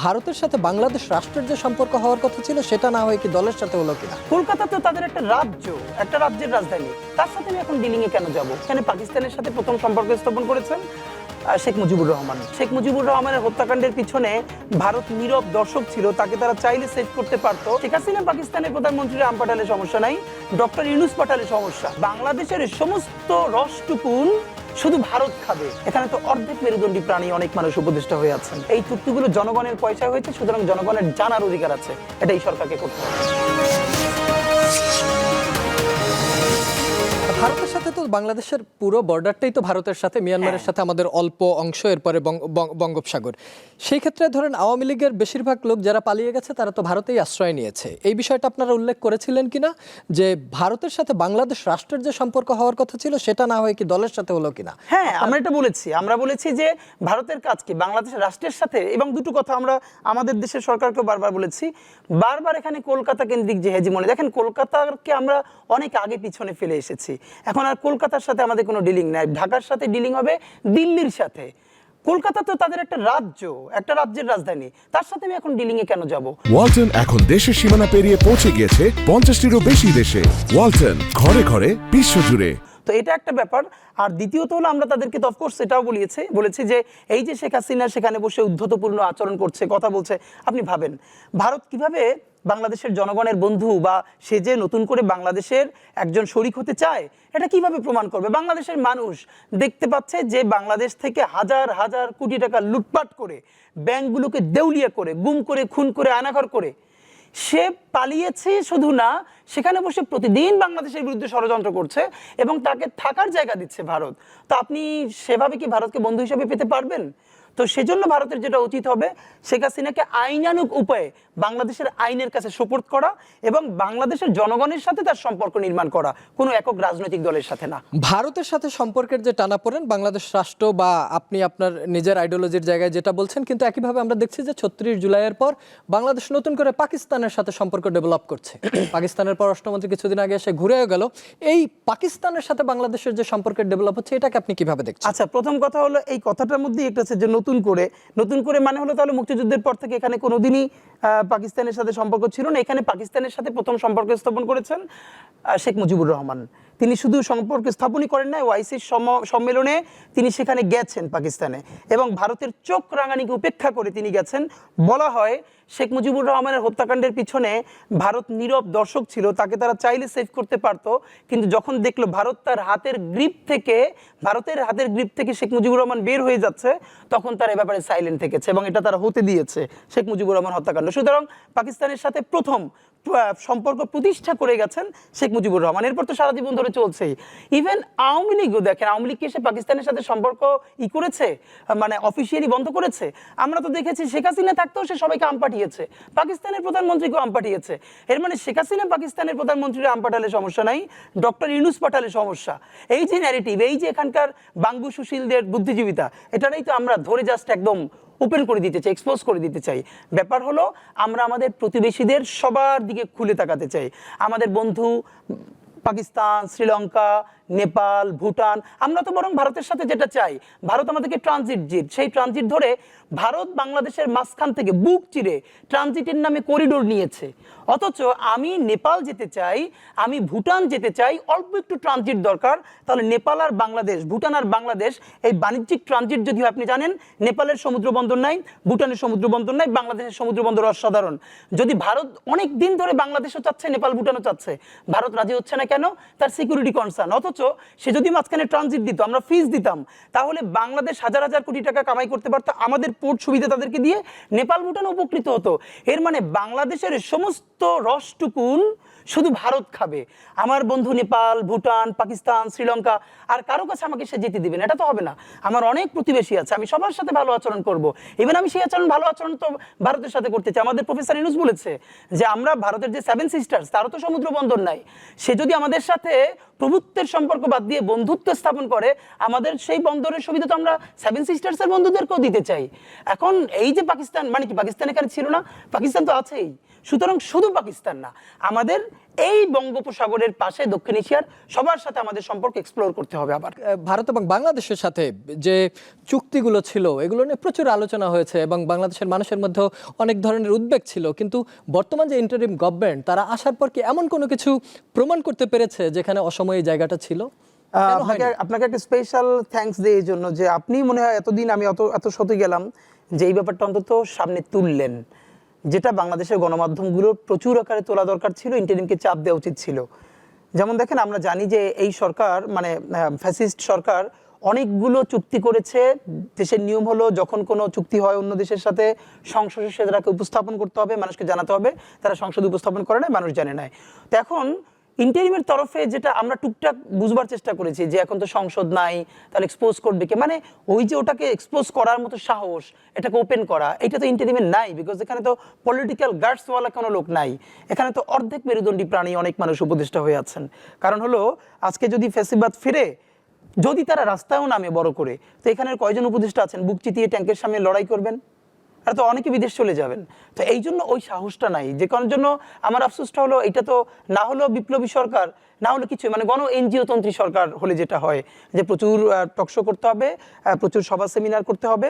ভারতের সাথে বাংলাদেশ রাষ্ট্রের যে সম্পর্ক হওয়ার কথা ছিল, সেটা না হয়ে কি দলের সাথে হলো কিনা? কলকাতা তো তাদের একটা রাজ্য, একটা রাজ্যের রাজধানী। তার সাথে আমি এখন ডিলিং এ কেন যাব? এখানে পাকিস্তানের সাথে প্রথম সম্পর্ক স্থাপন করেছেন? শেখ মুজিবুর রহমান। শেখ মুজিবুর রহমানের হত্যাকাণ্ডের পিছনে ভারত নীরব দর্শক ছিল, তাকে তারা চাইলে সেভ করতে পারতো। শেখ হাসিনা পাকিস্তানের প্রধানমন্ত্রী রাম পাঠালের সমস্যা নাই, ডক্টর ইউনুস পাঠালের সমস্যা। বাংলাদেশের সমস্ত রসটুকুন শুধু ভারত খাবে। এখানে তো অর্ধেক মেরুদণ্ডী প্রাণী অনেক মানুষ উপদেষ্টা হয়ে আছেন। এই চুক্তিগুলো জনগণের পয়সা হয়েছে, সুতরাং জনগণের জানার অধিকার আছে। এটাই সরকারকে করতে হবে। তো বাংলাদেশের পুরো বর্ডারটাই তো ভারতের সাথে মিয়ানমারের সাথে আমাদের অল্প অংশ এরপরে বঙ্গ- বঙ্গ- বঙ্গোপসাগর। সেই ক্ষেত্রে ধরেন আওয়ামী লীগের বেশিরভাগ লোক যারা পালিয়ে গেছে তারা তো ভারতেই আশ্রয় নিয়েছে। এই বিষয়টা আপনারা উল্লেখ করেছিলেন কিনা? যে ভারতের সাথে বাংলাদেশ রাষ্ট্রের যে সম্পর্ক হওয়ার কথা ছিল সেটা না হয়ে কি দলের সাথে হলো কিনা? হ্যাঁ আমরা এটা বলেছি। আমরা বলেছি যে ভারতের কাজ কি? বাংলাদেশ রাষ্ট্রের সাথে এবং দুটো কথা আমরা আমাদের দেশের সরকারকে বারবার বলেছি। বারবার এখানে কলকাতা কেন্দ্রিক যে হেজিমনি দেখেন কলকাতাকে আমরা অনেক আগে পিছনে ফেলে এসেছি। এখন আর কলকাতার সাথে আমাদের কোনো ডিলিং নাই। ঢাকার সাথে ডিলিং হবে দিল্লির সাথে। কলকাতা তো তাদের একটা রাজ্য একটা রাজ্যের রাজধানী। তার সাথে আমি এখন ডিলিং এ কেন যাব? ওয়ালটন এখন দেশের সীমানা পেরিয়ে পৌঁছে গিয়েছে পঞ্চাশটিরও বেশি দেশে। ওয়ালটন ঘরে ঘরে বিশ্ব জুড়ে। তো এটা একটা ব্যাপার। আর দ্বিতীয়ত হলো আমরা তাদেরকে তো অফকোর্স এটাও বলিয়েছে বলেছি যে এই যে শেখ হাসিনা সেখানে বসে উদ্ধতপূর্ণ আচরণ করছে কথা বলছে আপনি ভাবেন। ভারত কীভাবে বাংলাদেশের জনগণের বন্ধু বা সে যে নতুন করে বাংলাদেশের একজন শরিক হতে চায়, এটা কীভাবে প্রমাণ করবে? বাংলাদেশের মানুষ দেখতে পাচ্ছে যে বাংলাদেশ থেকে হাজার হাজার কোটি টাকা লুটপাট করে, ব্যাংকগুলোকে দেউলিয়া করে, গুম করে, খুন করে, আনাঘর করে, সে পালিয়েছে শুধু না, সেখানে বসে প্রতিদিন বাংলাদেশের বিরুদ্ধে ষড়যন্ত্র করছে এবং তাকে থাকার জায়গা দিচ্ছে ভারত। তো আপনি সেভাবে কি ভারতকে বন্ধু হিসেবে পেতে পারবেন? তো সেজন্য ভারতের যেটা উচিত হবে শেখ হাসিনাকে আইনানুগ উপায়ে বাংলাদেশের আইনের কাছে সুপোর্ট করা এবং বাংলাদেশের জনগণের সাথে তার সম্পর্ক নির্মাণ করা কোনো একক রাজনৈতিক দলের সাথে না। ভারতের সাথে সম্পর্কের যে টানাপোড়েন বাংলাদেশ রাষ্ট্র বা আপনি আপনার নিজের আইডিওলজির জায়গায় যেটা বলছেন কিন্তু একইভাবে আমরা দেখছি যে ছত্রিশ জুলাইয়ের পর বাংলাদেশ নতুন করে পাকিস্তানের সাথে সম্পর্ক ডেভেলপ করছে। পাকিস্তানের পররাষ্ট্রমন্ত্রী কিছুদিন আগে এসে ঘুরেও গেল। এই পাকিস্তানের সাথে বাংলাদেশের যে সম্পর্কের ডেভেলপ হচ্ছে এটাকে আপনি কীভাবে দেখছেন? আচ্ছা প্রথম কথা হলো এই কথাটার মধ্যেই একটা আছে যে নতুন করে নতুন করে মানে হলো তাহলে মুক্তিযুদ্ধের পর থেকে এখানে কোনোদিনই পাকিস্তানের সাথে সম্পর্ক ছিল না। এখানে পাকিস্তানের সাথে প্রথম সম্পর্ক স্থাপন করেছেন শেখ মুজিবুর রহমান। তিনি শুধু সম্পর্ক স্থাপনই করেন নাই ওআইসির সম্মেলনে তিনি সেখানে গেছেন পাকিস্তানে। এবং ভারতের চোখ রাঙানিকে উপেক্ষা করে তিনি গেছেন। বলা হয়, শেখ মুজিবুর রহমানের হত্যাকাণ্ডের পিছনে ভারত নীরব দর্শক ছিল, তাকে তারা চাইলে সেভ করতে পারতো। কিন্তু যখন দেখল ভারত তার হাতের গ্রিপ থেকে, ভারতের হাতের গ্রিপ থেকে শেখ মুজিবুর রহমান বের হয়ে যাচ্ছে, তখন তার এ ব্যাপারে সাইলেন্ট থেকেছে এবং এটা তারা হতে দিয়েছে, শেখ মুজিবুর রহমান হত্যাকাণ্ড। সুতরাং পাকিস্তানের সাথে প্রথম সম্পর্ক প্রতিষ্ঠা করে গেছেন শেখ মুজিবুর রহমান। এরপর তো সারা জীবন ধরে চলছেই। ইভেন আওয়ামী লীগও দেখেন, আওয়ামী লীগ এসে পাকিস্তানের সাথে সম্পর্ক ই করেছে? মানে অফিসিয়ালি বন্ধ করেছে? আমরা তো দেখেছি শেখ হাসিনা থাকতেও সে সবাইকে আম পাঠিয়েছে। পাকিস্তানের প্রধানমন্ত্রীকেও আম পাঠিয়েছে। এর মানে শেখ হাসিনা পাকিস্তানের প্রধানমন্ত্রীর আম পাঠালে সমস্যা নাই, ডক্টর ইউনুস পাঠালে সমস্যা। এই যে ন্যারেটিভ এই যে এখানকার বাঙ্গু সুশীলদের বুদ্ধিজীবিতা, এটারই তো আমরা ধরে জাস্ট একদম ওপেন করে দিতে চাই এক্সপোজ করে দিতে চাই। ব্যাপার হলো, আমরা আমাদের প্রতিবেশীদের সবার দিকে খুলে তাকাতে চাই। আমাদের বন্ধু পাকিস্তান, শ্রীলঙ্কা, নেপাল, ভুটান, আমরা তো বরং ভারতের সাথে যেটা চাই। ভারত আমাদেরকে ট্রানজিট জিট সেই ট্রানজিট ধরে ভারত বাংলাদেশের মাঝখান থেকে বুক চিরে ট্রানজিটের নামে করিডোর নিয়েছে। অথচ আমি নেপাল যেতে চাই, আমি ভুটান যেতে চাই, অল্প একটু ট্রানজিট দরকার। তাহলে নেপাল আর বাংলাদেশ, ভুটান আর বাংলাদেশ, এই বাণিজ্যিক ট্রানজিট যদিও আপনি জানেন, নেপালের সমুদ্র বন্দর নাই, ভুটানের সমুদ্র বন্দর নাই, বাংলাদেশের সমুদ্র বন্দর অসাধারণ। যদি ভারত অনেক দিন ধরে বাংলাদেশও চাচ্ছে, নেপাল, ভুটানও চাচ্ছে, ভারত রাজি হচ্ছে না কেন? তার সিকিউরিটি কনসার্ন অথচ সে যদি মাঝখানে ট্রানজিট দিত, আমরা ফিজ দিতাম, তাহলে বাংলাদেশ হাজার হাজার কোটি টাকা কামাই করতে পারতো, আমাদের পোর্ট সুবিধা তাদেরকে দিয়ে নেপাল ভুটান উপকৃত হতো। এর মানে বাংলাদেশের সমস্ত রসটুকুন শুধু ভারত খাবে। আমার বন্ধু নেপাল, ভুটান, পাকিস্তান, শ্রীলঙ্কা, আর কারও কাছে আমাকে সে যেতে দিবেন এটা তো হবে না। আমার অনেক প্রতিবেশী আছে, আমি সবার সাথে ভালো আচরণ করব। ইভেন আমি সেই আচরণ, ভালো আচরণ তো ভারতের সাথে করতে চাই। আমাদের প্রফেসর ইনুস বলেছে যে, আমরা ভারতের যে সেভেন সিস্টার্স তারও তো সমুদ্র বন্দর নাই। সে যদি আমাদের সাথে প্রভুত্বের সম্পর্ক বাদ দিয়ে বন্ধুত্ব স্থাপন করে, আমাদের সেই বন্দরের সুবিধা তো আমরা সেভেন সিস্টার্সের বন্ধুদেরকেও দিতে চাই। এখন এই যে পাকিস্তান মানে কি, পাকিস্তান এখানে ছিল না? পাকিস্তান তো আছেই। সুতরাং শুধু পাকিস্তান না আমাদের এই বঙ্গোপসাগরের পাশে দক্ষিণ এশিয়ার সবার সাথে আমাদের সম্পর্ক এক্সপ্লোর করতে হবে আবার। ভারত এবং বাংলাদেশের সাথে যে চুক্তিগুলো ছিল এগুলো নিয়ে প্রচুর আলোচনা হয়েছে এবং বাংলাদেশের মানুষের মধ্যে অনেক ধরনের উদ্বেগ ছিল। কিন্তু বর্তমান যে ইন্টারিম গভর্নমেন্ট তারা আসার পর কি এমন কোনো কিছু প্রমাণ করতে পেরেছে যেখানে অসময়ে এই জায়গাটা ছিল? আপনাকে আপনাকে একটা স্পেশাল থ্যাঙ্কস দিই এই জন্য যে আপনি মনে হয় এতদিন আমি অত এত শত গেলাম যে এই ব্যাপারটা অন্তত সামনে তুললেন। যেটা বাংলাদেশের গণমাধ্যমগুলোর প্রচুর আকারে তোলা দরকার ছিল ইন্টারিমকে চাপ দেওয়া উচিত ছিল। যেমন দেখেন, আমরা জানি যে এই সরকার মানে ফ্যাসিস্ট সরকার অনেকগুলো চুক্তি করেছে। দেশের নিয়ম হলো, যখন কোনো চুক্তি হয় অন্য দেশের সাথে, সংসদে সেটাকে উপস্থাপন করতে হবে, মানুষকে জানাতে হবে। তারা সংসদে উপস্থাপন করে না মানুষ জানে না তো এখন ইন্টারিমের তরফে যেটা আমরা টুকটাক বুঝবার চেষ্টা করেছি যে এখন তো সংসদ নাই, তাহলে এক্সপোজ করবে কে? মানে ওই যে ওটাকে এক্সপোজ করার মতো সাহস, এটাকে ওপেন করা এটা তো ইন্টারিমের নাই বিকজ এখানে তো পলিটিক্যাল গার্ডসওয়ালা কোনো লোক নাই। এখানে তো অর্ধেক মেরুদণ্ডী প্রাণী অনেক মানুষ উপদেষ্টা হয়ে আছেন। কারণ হলো, আজকে যদি ফেসিবাদ ফিরে, যদি তারা রাস্তায়ও নামে বড় করে, তো এখানের কয়জন উপদেষ্টা আছেন? বুক চিতিয়ে ট্যাঙ্কের সামনে লড়াই করবেন? আর তো অনেকে বিদেশ চলে যাবেন। তো এই জন্য ওই সাহসটা নাই। যে কারণের জন্য আমার আফসোসটা হলো এটা তো না হলেও বিপ্লবী সরকার না হলে কিছু মানে গণ এনজিও তন্ত্রী সরকার হলে যেটা হয় যে প্রচুর টকশো করতে হবে প্রচুর সভা সেমিনার করতে হবে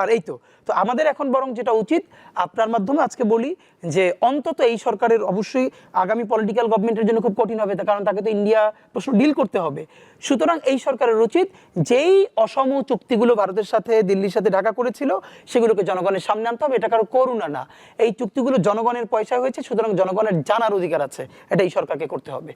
আর এই তো। তো আমাদের এখন বরং যেটা উচিত, আপনার মাধ্যমে আজকে বলি যে অন্তত এই সরকারের অবশ্যই আগামী পলিটিক্যাল গভর্নমেন্টের জন্য খুব কঠিন হবে কারণ তাকে তো ইন্ডিয়া প্রশ্ন ডিল করতে হবে। সুতরাং এই সরকারের উচিত যেই অসম চুক্তিগুলো ভারতের সাথে, দিল্লির সাথে ঢাকা করেছিল, সেগুলোকে জনগণের সামনে আনতে হবে, এটা কারও করুণা না। এই চুক্তিগুলো জনগণের পয়সায় হয়েছে, সুতরাং জনগণের জানার অধিকার আছে, এটা এই সরকারকে করতে হবে।